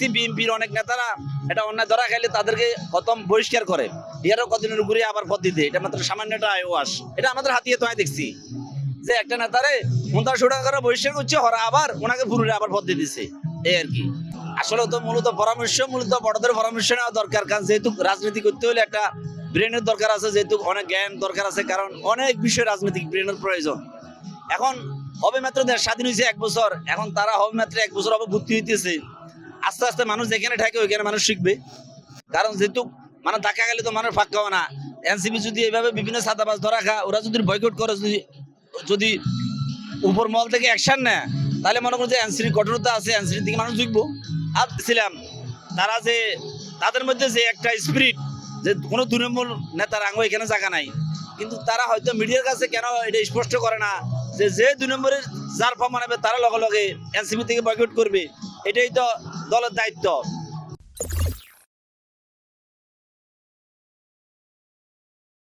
দেখছি বিএনপির অনেক নেতারা এটা অন্যায় ধরা খাইলে তাদেরকে প্রথম বহিষ্কার করে। ইয়ারও কদিনের ঘুরে আবার পদ দিতে? এটা মাত্র সামান্য একটা আয়োয়াস এটা আমাদের হাতিয়ে তো দেখছি। যে একটা নেতারে পঞ্চাশ টাকা করে বহিষ্কার করছে হরা আবার ওনাকে পুরুরে আবার পদ দিয়ে দিছে এই আর কি। আসলে তো মূলত পরামর্শ, মূলত বড়দের পরামর্শ নেওয়া দরকার, কারণ যেহেতু রাজনীতি করতে হলে একটা ব্রেনের দরকার আছে, যেহেতু অনেক জ্ঞান দরকার আছে, কারণ অনেক বিষয় রাজনৈতিক ব্রেনের প্রয়োজন। এখন হবে মাত্র স্বাধীন হয়েছে এক বছর। এখন তারা হবে মাত্র এক বছর হবে ভর্তি হইতেছে। আস্তে আস্তে মানুষ যেখানে থাকে, ওইখানে মানুষ শিখবে। কারণ যেহেতু মানে ধাক্কা গেলে তো মানুষ ফাঁক না। এনসিপি যদি এইভাবে বিভিন্ন সাদাবাজ ধরা খা ওরা যদি বয়কট করে, যদি যদি উপর মল থেকে অ্যাকশন নেয়, তাহলে মনে করো যে এনসির কঠোরতা আছে এনসির দিকে মানুষ ঝুঁকবো। আর ছিলাম, তারা যে, তাদের মধ্যে যে একটা স্পিরিট যে কোনো নম্বর নেতার আঙ্গ এখানে জায়গা নাই। কিন্তু তারা হয়তো মিডিয়ার কাছে কেন এটা স্পষ্ট করে না, যে যে দুই নম্বরের যার ফর্ম মানাবে তারা লগে লগে এনসিপি থেকে বয়কট করবে। এটাই তো দলের দায়িত্ব।